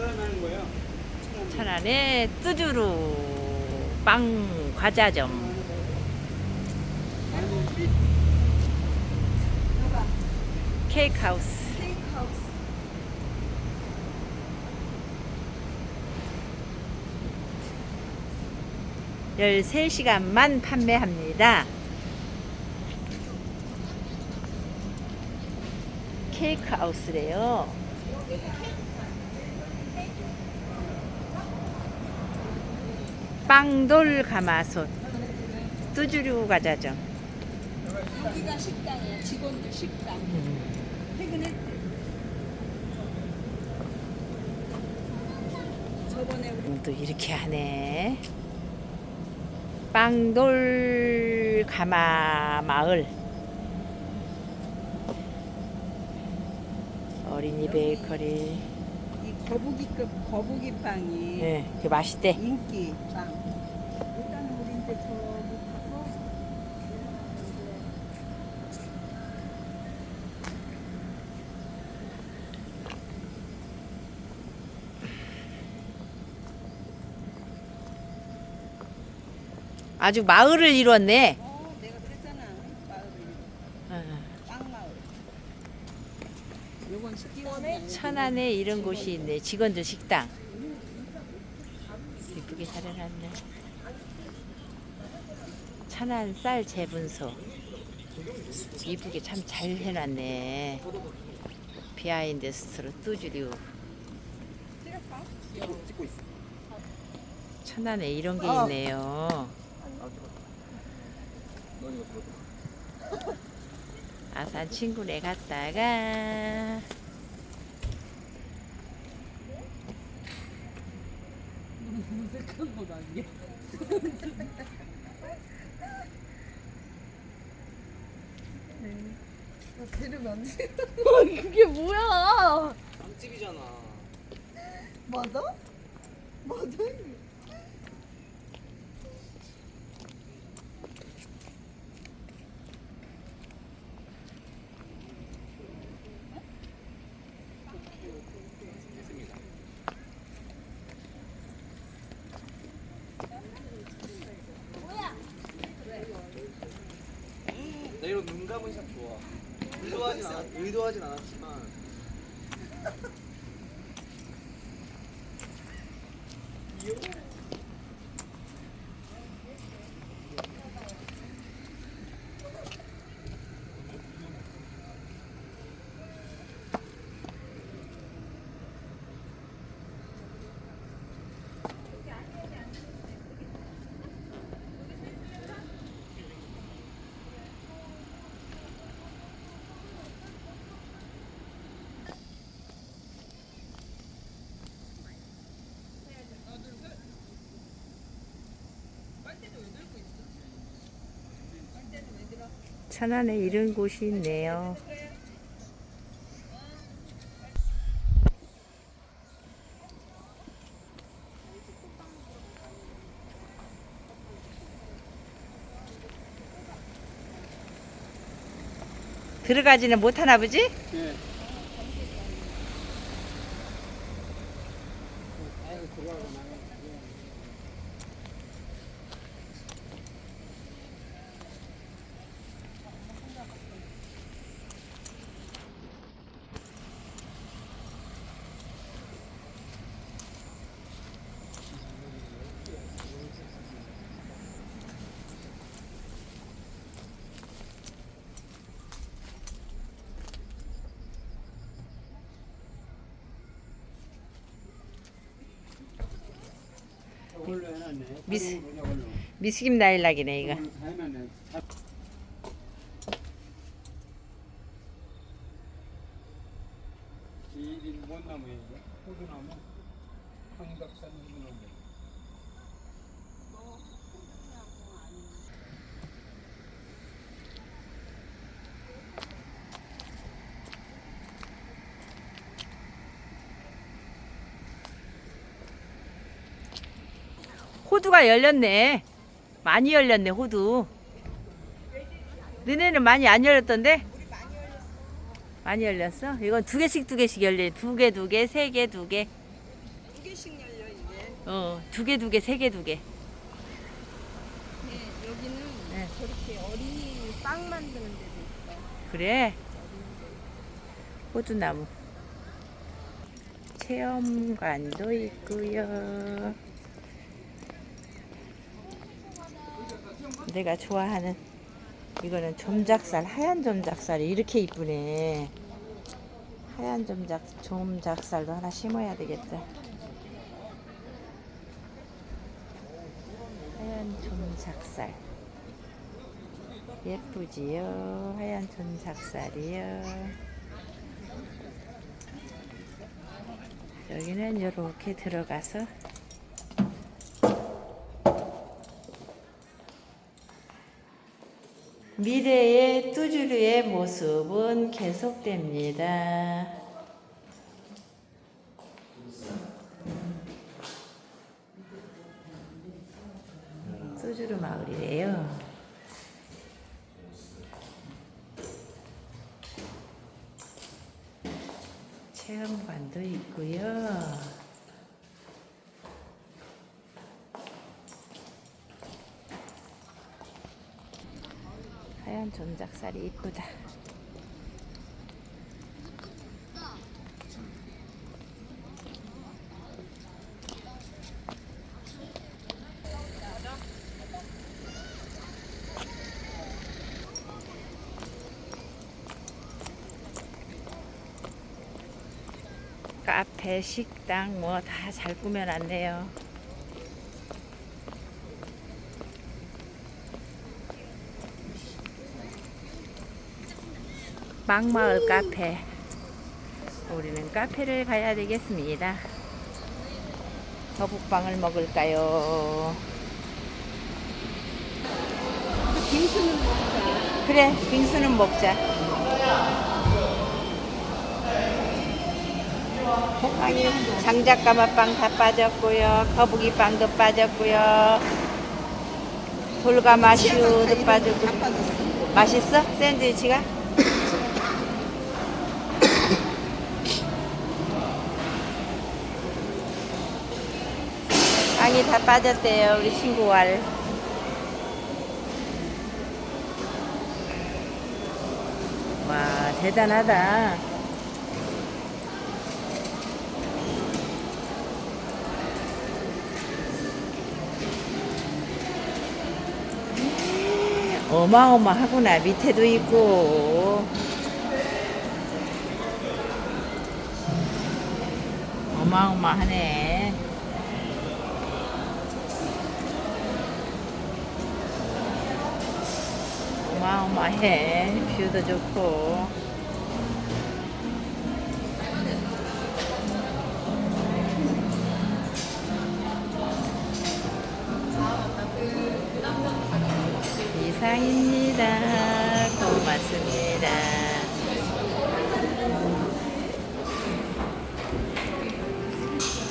전화하는 거예요. 천안의 뚜주루 빵 과자점. 케이크 하우스. 열세 시간만 판매합니다. 케이크 하우스래요. 빵돌 가마솥 뚜주류 과자점. 여기가 식당이야. 직원들 식당. 퇴근했지. 저번에 우리 또 이렇게 하네. 빵돌 가마 마을 어린이 베이커리. 이 거북이급 거북이 빵이 네, 그 맛있대. 인기 빵. 이제 저기 가서 아주 마을을 이뤘네. 어 내가 그랬잖아 마을을 어, 빵 마을. 요건 식기원에 천안에 이런 곳이 있네. 직원들 식당. 이쁘게 잘 해놨네. 천안 쌀 재분소. 이쁘게 참잘 해놨네. 비하인드 스토리 뚜주류. 천안에 이런 게 어. 있네요. 아산 친구네 갔다가 들으면 안 돼. 그게 뭐야? 빵집이잖아. 맞아? 맞아? 나 이런 눈 감은 샷 좋아. 의도하진 않았, 의도하진 않았지만. 천안에 이런 곳이 있네요. 들어가지는 못하나 보지? 네 들어가거나. 저걸로 해놨네. 미스-. 미스김 나일락이네 이거. 저걸로 다 해놨네. 자- 이뭔 나무예요? 호두나무? 황덕산 호두나무. 호두가 열렸네. 많이 열렸네 호두. 너네는 많이 안 열렸던데? 많이 열렸어? 이건 두 개씩 두 개씩 열려. 두 개, 두 개, 세 개, 두 개. 두 개씩 열려 이게. 어, 두 개, 두 개, 세 개, 두 개. 네, 여기는 네. 저렇게 어린이 빵 만드는 데도 있어. 그래. 호두나무. 체험관도 있고요. 내가 좋아하는 이거는 점작살, 하얀 점작살이 이렇게 이쁘네. 하얀 점작, 점작살도 하나 심어야 되겠다. 하얀 점작살. 예쁘지요? 하얀 점삭살이요. 여기는 이렇게 들어가서 미래의 뚜주류의 모습은 계속됩니다. 뚜주루 마을이래요. 체험관도 있고요. 하얀 전작살이 이쁘다. 카페, 식당 뭐 다 잘 꾸며놨네요. 막마을 카페. 우리는 카페를 가야 되겠습니다. 거북빵을 먹을까요? 빙수는 먹자. 그래, 빙수는 먹자. 빵이 장작가마빵 다 빠졌고요. 거북이 빵도 빠졌고요. 돌가마슈도 빠졌고. 다 빠졌어. 맛있어? 샌드위치가? 빵이 다 빠졌대요. 우리 친구 왈. 와, 대단하다. 어마어마하구나. 밑에도 있고. 어마어마하네. 어마어마해. 뷰도 좋고. 이상입니다.